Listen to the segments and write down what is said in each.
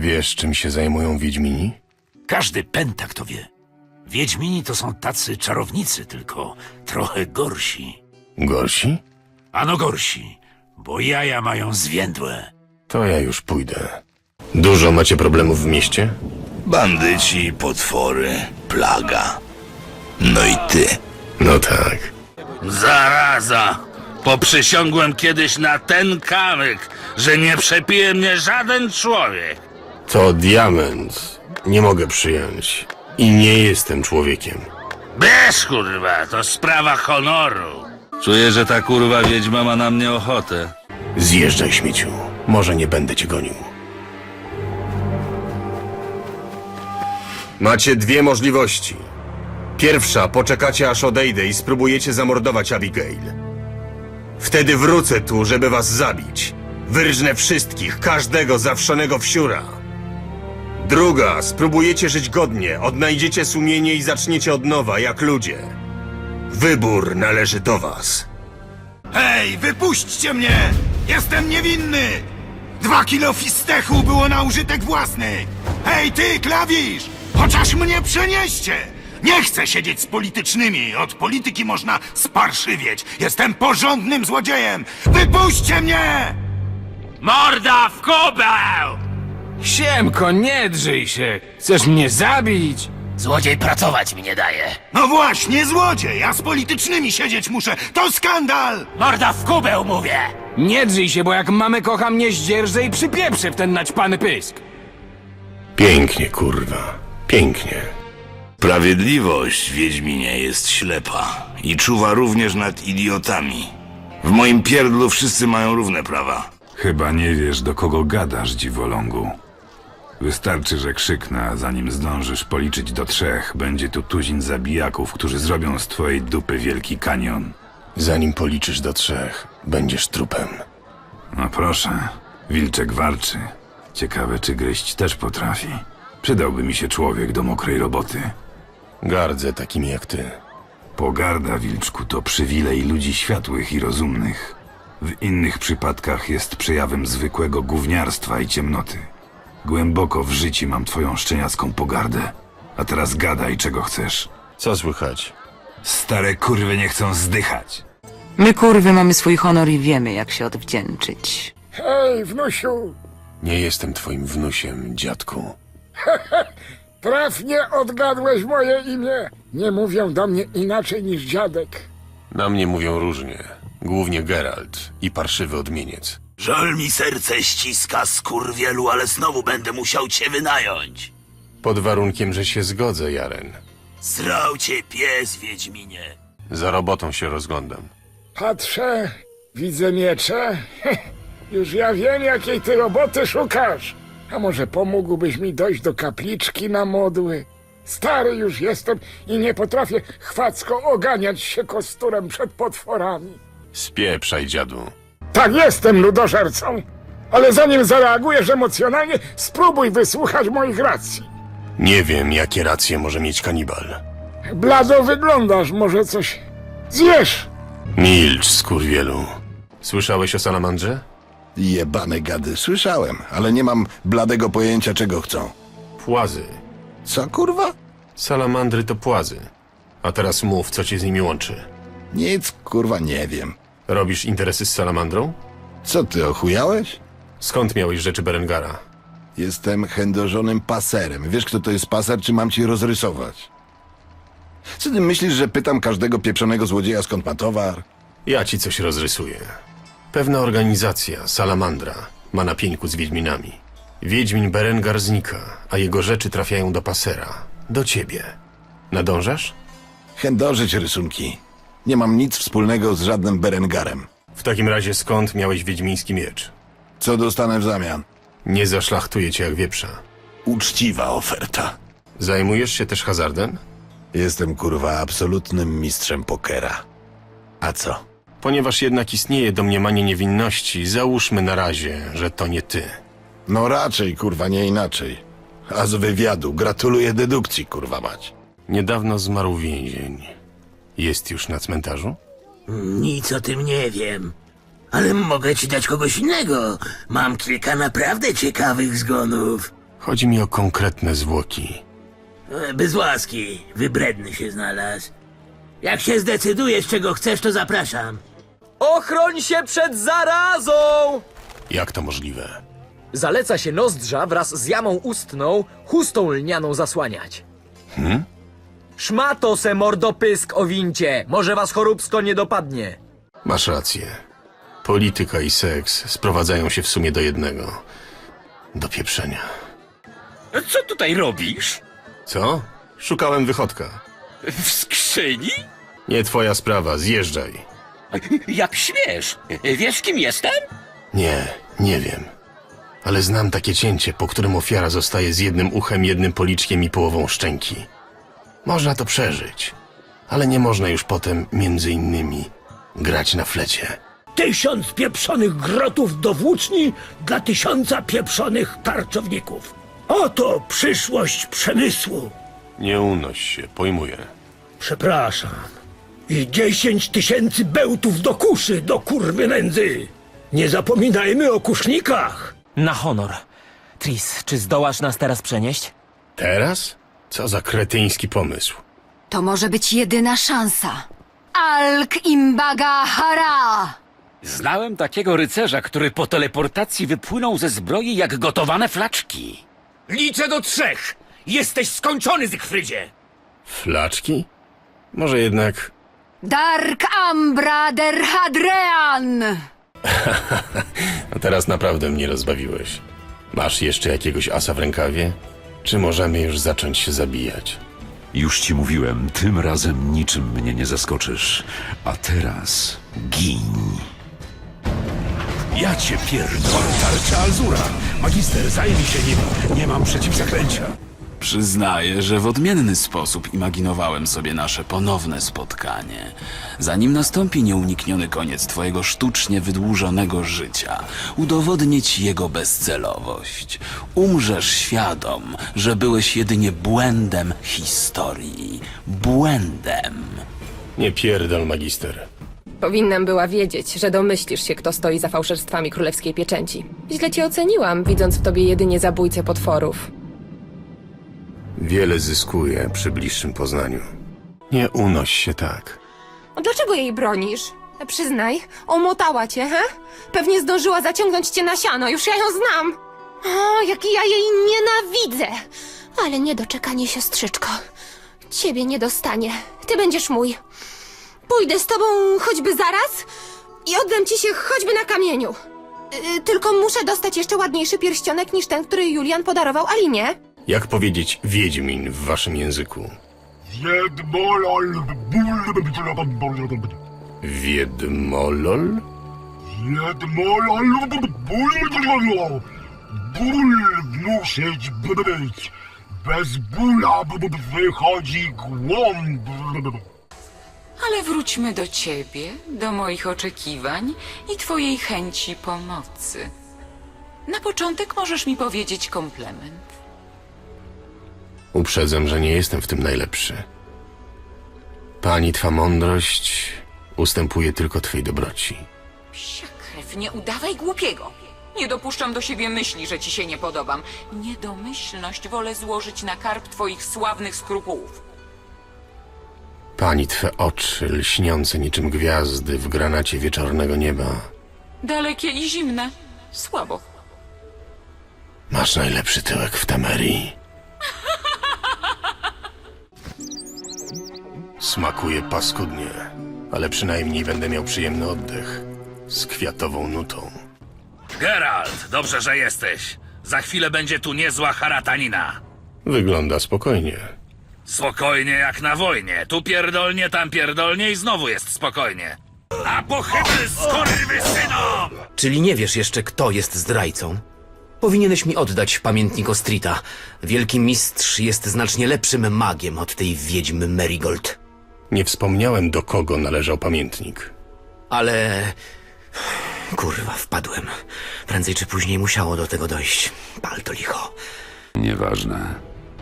Wiesz, czym się zajmują Wiedźmini? Każdy pentak to wie. Wiedźmini to są tacy czarownicy, tylko trochę gorsi. Gorsi? Ano gorsi, bo jaja mają zwiędłe. To ja już pójdę. Dużo macie problemów w mieście? Bandyci, potwory, plaga. No i ty. No tak. Zaraza! Poprzysiągłem kiedyś na ten kamyk, że nie przepije mnie żaden człowiek. To diament. Nie mogę przyjąć. I nie jestem człowiekiem. Bez kurwa, to sprawa honoru. Czuję, że ta kurwa wiedźma ma na mnie ochotę. Zjeżdżaj, śmieciu. Może nie będę cię gonił. Macie dwie możliwości. Pierwsza, poczekacie aż odejdę i spróbujecie zamordować Abigail. Wtedy wrócę tu, żeby was zabić. Wyrżnę wszystkich, każdego zawszonego wsiura. Druga, spróbujecie żyć godnie, odnajdziecie sumienie i zaczniecie od nowa, jak ludzie. Wybór należy do was. Hej, wypuśćcie mnie! Jestem niewinny! Dwa kilo fistechu było na użytek własny! Hej, ty, klawisz! Chociaż mnie przenieście! Nie chcę siedzieć z politycznymi. Od polityki można sparszywieć. Jestem porządnym złodziejem! Wypuśćcie mnie! Morda w kubeł! Siemko, nie drzyj się! Chcesz mnie zabić? Złodziej pracować mi nie daje. No właśnie, złodziej! Ja z politycznymi siedzieć muszę! To skandal! Morda w kubeł, mówię! Nie drzyj się, bo jak mamy kocha mnie zdzierżę i przypieprzę w ten naćpany pysk. Pięknie, kurwa. Pięknie. Sprawiedliwość, Wiedźminie, jest ślepa i czuwa również nad idiotami. W moim pierdlu wszyscy mają równe prawa. Chyba nie wiesz, do kogo gadasz, dziwolągu. Wystarczy, że krzyknę, a zanim zdążysz policzyć do trzech, będzie tu tuzin zabijaków, którzy zrobią z twojej dupy wielki kanion. Zanim policzysz do trzech, będziesz trupem. No proszę, wilczek warczy. Ciekawe, czy gryźć też potrafi. Przydałby mi się człowiek do mokrej roboty. Gardzę takimi jak ty. Pogarda, wilczku, to przywilej ludzi światłych i rozumnych. W innych przypadkach jest przejawem zwykłego gówniarstwa i ciemnoty. Głęboko w życiu mam twoją szczeniacką pogardę. A teraz gadaj, czego chcesz. Co słychać? Stare kurwy nie chcą zdychać. My kurwy mamy swój honor i wiemy, jak się odwdzięczyć. Hej, wnusiu, Nie jestem twoim wnusiem, dziadku. trafnie odgadłeś moje imię. Nie mówią do mnie inaczej niż dziadek. Na mnie mówią różnie. Głównie Geralt i parszywy odmieniec. Żal mi serce ściska, skurwielu, ale znowu będę musiał cię wynająć. Pod warunkiem, że się zgodzę, Jaren. Srał cię pies, Wiedźminie. Za robotą się rozglądam. Patrzę, widzę miecze. Już ja wiem, jakiej ty roboty szukasz. A może pomógłbyś mi dojść do kapliczki na modły? Stary już jestem i nie potrafię chwacko oganiać się kosturem przed potworami. Spieprzaj, dziadu. Tak jestem ludożercą, ale zanim zareagujesz emocjonalnie, spróbuj wysłuchać moich racji. Nie wiem, jakie racje może mieć kanibal. Blado wyglądasz, może coś zjesz. Milcz, skurwielu. Słyszałeś o salamandrze? Jebane gady, słyszałem, ale nie mam bladego pojęcia czego chcą. Płazy. Co kurwa? Salamandry to płazy. A teraz mów, co cię z nimi łączy. Nic kurwa nie wiem. Robisz interesy z salamandrą? Co ty ochujałeś? Skąd miałeś rzeczy Berengara? Jestem chędożonym paserem. Wiesz kto to jest paser, czy mam ci rozrysować? Co ty myślisz, że pytam każdego pieprzonego złodzieja skąd ma towar? Ja ci coś rozrysuję. Pewna organizacja, Salamandra, ma na pieńku z Wiedźminami. Wiedźmin Berengar znika, a jego rzeczy trafiają do pasera. Do ciebie. Nadążasz? Chędożyć rysunki. Nie mam nic wspólnego z żadnym Berengarem. W takim razie skąd miałeś wiedźmiński miecz? Co dostanę w zamian? Nie zaszlachtuję cię jak wieprza. Uczciwa oferta. Zajmujesz się też hazardem? Jestem kurwa absolutnym mistrzem pokera. A co? Ponieważ jednak istnieje domniemanie niewinności, załóżmy na razie, że to nie ty. No raczej, kurwa, nie inaczej. A z wywiadu gratuluję dedukcji, kurwa mać. Niedawno zmarł więzień. Jest już na cmentarzu? Nic o tym nie wiem. Ale mogę ci dać kogoś innego. Mam kilka naprawdę ciekawych zgonów. Chodzi mi o konkretne zwłoki. E, Bez łaski, wybredny się znalazł. Jak się zdecydujesz, czego chcesz, to zapraszam. Ochroń się przed zarazą! Jak to możliwe? Zaleca się nozdrza wraz z jamą ustną chustą lnianą zasłaniać. Szmato se mordopysk o wincie, może was choróbsko nie dopadnie. Masz rację. Polityka i seks sprowadzają się w sumie do jednego. Do pieprzenia. Co tutaj robisz? Co? Szukałem wychodka. W skrzyni? Nie twoja sprawa, zjeżdżaj. Jak śmiesz? Wiesz, kim jestem? Nie, nie wiem. Ale znam takie cięcie, po którym ofiara zostaje z jednym uchem, jednym policzkiem i połową szczęki. Można to przeżyć, ale nie można już potem, między innymi, grać na flecie. Tysiąc pieprzonych grotów do włóczni dla tysiąca pieprzonych tarczowników. Oto przyszłość przemysłu. Nie unoś się, pojmuję. Przepraszam. I dziesięć tysięcy bełtów do kuszy, do kurwy nędzy. Nie zapominajmy o kusznikach. Na honor. Tris, czy zdołasz nas teraz przenieść? Teraz? Co za kretyński pomysł. To może być jedyna szansa. Alk Imbaga Hara! Znałem takiego rycerza, który po teleportacji wypłynął ze zbroi jak gotowane flaczki. Liczę do trzech! Jesteś skończony, Zygfrydzie! Flaczki? Może jednak... Dark Ambra der Hadrean! A teraz naprawdę mnie rozbawiłeś. Masz jeszcze jakiegoś asa w rękawie? Czy możemy już zacząć się zabijać? Już ci mówiłem, tym razem niczym mnie nie zaskoczysz. A teraz gin. Ja cię pierdolę, tarcza Alzura! Magister, zajmij się nim! Nie mam przeciwzaklęcia! Przyznaję, że w odmienny sposób imaginowałem sobie nasze ponowne spotkanie. Zanim nastąpi nieunikniony koniec twojego sztucznie wydłużonego życia, udowodnię ci jego bezcelowość. Umrzesz świadom, że byłeś jedynie błędem historii. Błędem. Nie pierdol, magister. Powinnam była wiedzieć, że domyślisz się, kto stoi za fałszerstwami królewskiej pieczęci. Źle cię oceniłam, widząc w tobie jedynie zabójcę potworów. Wiele zyskuje przy bliższym poznaniu. Nie unoś się tak. Dlaczego jej bronisz? Przyznaj, omotała cię, he? Pewnie zdążyła zaciągnąć cię na siano, już ja ją znam. O, jak ja jej nienawidzę! Ale niedoczekanie, siostrzyczko. Ciebie nie dostanie. Ty będziesz mój. Pójdę z tobą choćby zaraz i oddam ci się choćby na kamieniu. Yy, tylko muszę dostać jeszcze ładniejszy pierścionek niż ten, który Julian podarował Alinie. Jak powiedzieć Wiedźmin w waszym języku? Wiedmolol? Ból musieć być. Bez bóla wychodzi głąb. Ale wróćmy do ciebie, do moich oczekiwań i twojej chęci pomocy. Na początek możesz mi powiedzieć komplement. Uprzedzam, że nie jestem w tym najlepszy. Pani twa mądrość ustępuje tylko twej dobroci. Psia krew, nie udawaj głupiego. Nie dopuszczam do siebie myśli, że ci się nie podobam. Niedomyślność wolę złożyć na karb twoich sławnych skrupułów. Pani twe oczy lśniące niczym gwiazdy w granacie wieczornego nieba. Dalekie i zimne. Słabo. Masz najlepszy tyłek w Temerii. Smakuje paskudnie, ale przynajmniej będę miał przyjemny oddech. Z kwiatową nutą. Geralt, dobrze, że jesteś. Za chwilę będzie tu niezła haratanina. Wygląda spokojnie. Spokojnie jak na wojnie. Tu pierdolnie, tam pierdolnie i znowu jest spokojnie. A pochybny skurwysyno! Czyli nie wiesz jeszcze, kto jest zdrajcą? Powinieneś mi oddać pamiętnik Ostrita. Wielki mistrz jest znacznie lepszym magiem od tej wiedźmy Marigold. Nie wspomniałem, do kogo należał pamiętnik. Ale... Kurwa, wpadłem. Prędzej czy później musiało do tego dojść. Pal to licho. Nieważne.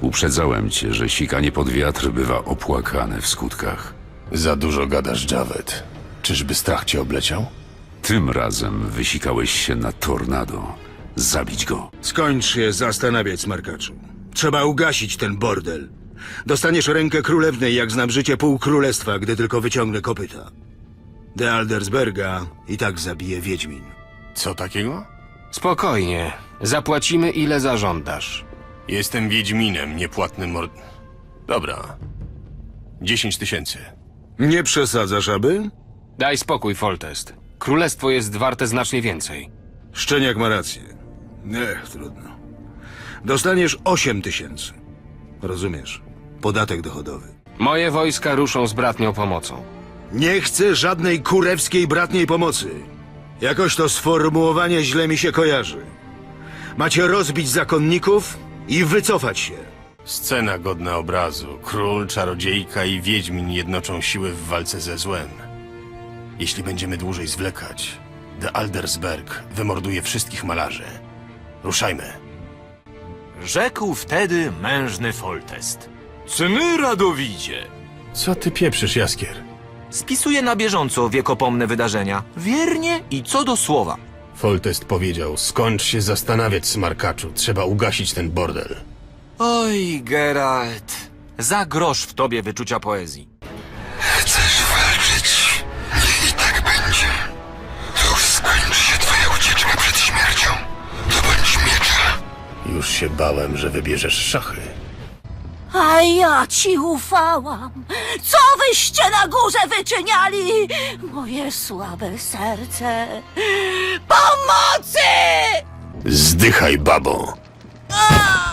Uprzedzałem cię, że sikanie pod wiatr bywa opłakane w skutkach. Za dużo gadasz, Javet. Czyżby strach cię obleciał? Tym razem wysikałeś się na tornado. zabić go. Skończ się zastanawiać, smarkaczu. Trzeba ugasić ten bordel. Dostaniesz rękę królewnej, jak znam życie pół królestwa, gdy tylko wyciągnę kopyta. De Aldersberga i tak zabije Wiedźmin. Co takiego? Spokojnie. Zapłacimy ile zażądasz. Jestem Wiedźminem, niepłatnym mord... Dobra. 10 tysięcy. Nie przesadzasz, aby? Daj spokój, Foltest. Królestwo jest warte znacznie więcej. Szczeniak ma rację. Ech, trudno. Dostaniesz 8 tysięcy. Rozumiesz? Podatek dochodowy. Moje wojska ruszą z bratnią pomocą. Nie chcę żadnej kurewskiej bratniej pomocy. Jakoś to sformułowanie źle mi się kojarzy. Macie rozbić zakonników i wycofać się. Scena godna obrazu. Król, czarodziejka i Wiedźmin jednoczą siły w walce ze złem. Jeśli będziemy dłużej zwlekać, de Aldersberg wymorduje wszystkich malarzy. Ruszajmy. Rzekł wtedy mężny Foltest. Czyny radowicie. Co ty pieprzysz, Jaskier? Spisuje na bieżąco wiekopomne wydarzenia. Wiernie i co do słowa. Foltest powiedział, skończ się zastanawiać, smarkaczu. Trzeba ugasić ten bordel. Oj, Geralt. Za grosz w tobie wyczucia poezji. Chcesz walczyć? Niech i tak będzie. Już skończy się twoja ucieczka przed śmiercią. Zdobądź miecza. Już się bałem, że wybierzesz szachy. A ja ci ufałam. Co wyście na górze wyczyniali? Moje słabe serce. Pomocy! Zdychaj, babo! A!